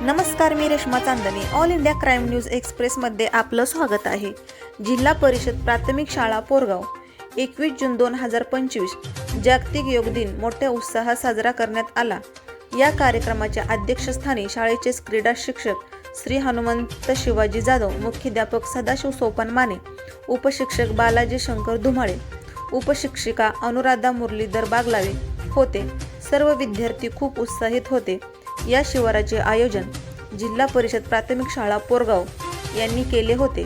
नमस्कार मी Reshma Chandane. All India Crime News एक्सप्रेसमध्ये आपलं स्वागत आहे. जिल्हा परिषद प्राथमिक शाळा पोरगाव. एकवीस जून दोन हजार पंचवीस जागतिक योग दिन मोठ्या उत्साहात साजरा करण्यात आला. या कार्यक्रमाच्या अध्यक्षस्थानी शाळेचे क्रीडा शिक्षक श्री हनुमंत शिवाजी जाधव मुख्याध्यापक सदाशिव सोपान माने उपशिक्षक बालाजी शंकर धुमाळे उपशिक्षिका अनुराधा मुरलीधर बागलावे होते. सर्व विद्यार्थी खूप उत्साहित होते. या शिवाराचे आयोजन जिल्हा परिषद प्राथमिक शाळा पोरगाव यांनी केले होते.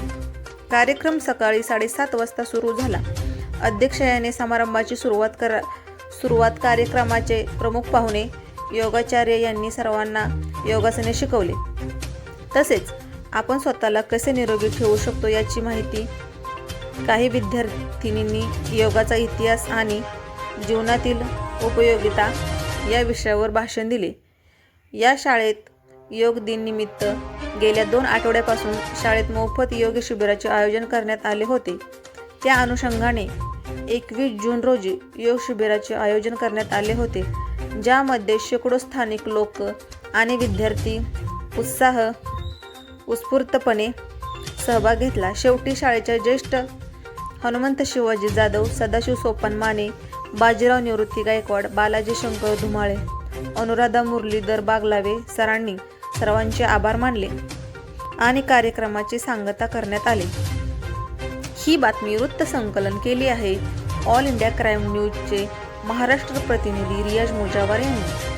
कार्यक्रम सकाळी साडेसात वाजता सुरू झाला. अध्यक्ष याने समारंभाची सुरुवात करा सुरुवात कार्यक्रमाचे प्रमुख पाहुणे योगाचार्य यांनी सर्वांना योगासने शिकवले. तसेच आपण स्वतःला कसे निरोगी ठेवू शकतो याची माहिती काही विद्यार्थिनींनी योगाचा इतिहास आणि जीवनातील उपयोगिता या विषयावर भाषण दिले. या शाळेत योग दिन निमित्त गेल्या दोन आठवड्यापासून शाळेत मोफत योग शिबिराचे आयोजन करण्यात आले होते. त्या अनुषंगाने एकवीस जून रोजी योग शिबिराचे आयोजन करण्यात आले होते ज्यामध्ये शेकडो स्थानिक लोक आणि विद्यार्थी उत्साह उत्स्फूर्तपणे सहभाग घेतला. शेवटी शाळेच्या ज्येष्ठ हनुमंत शिवाजी जाधव सदाशिव सोपान माने बाजीराव निवृत्ती गायकवाड बालाजी शंकर धुमाळे अनुराधा मुरलीधर बागलावे सरांनी सर्वांचे आभार मानले आणि कार्यक्रमाची सांगता करण्यात आली. ही बातमी वृत्तसंकलन केली आहे. ऑल इंडिया क्राईम न्यूजचे महाराष्ट्र प्रतिनिधी रियाज मुजावर यांनी.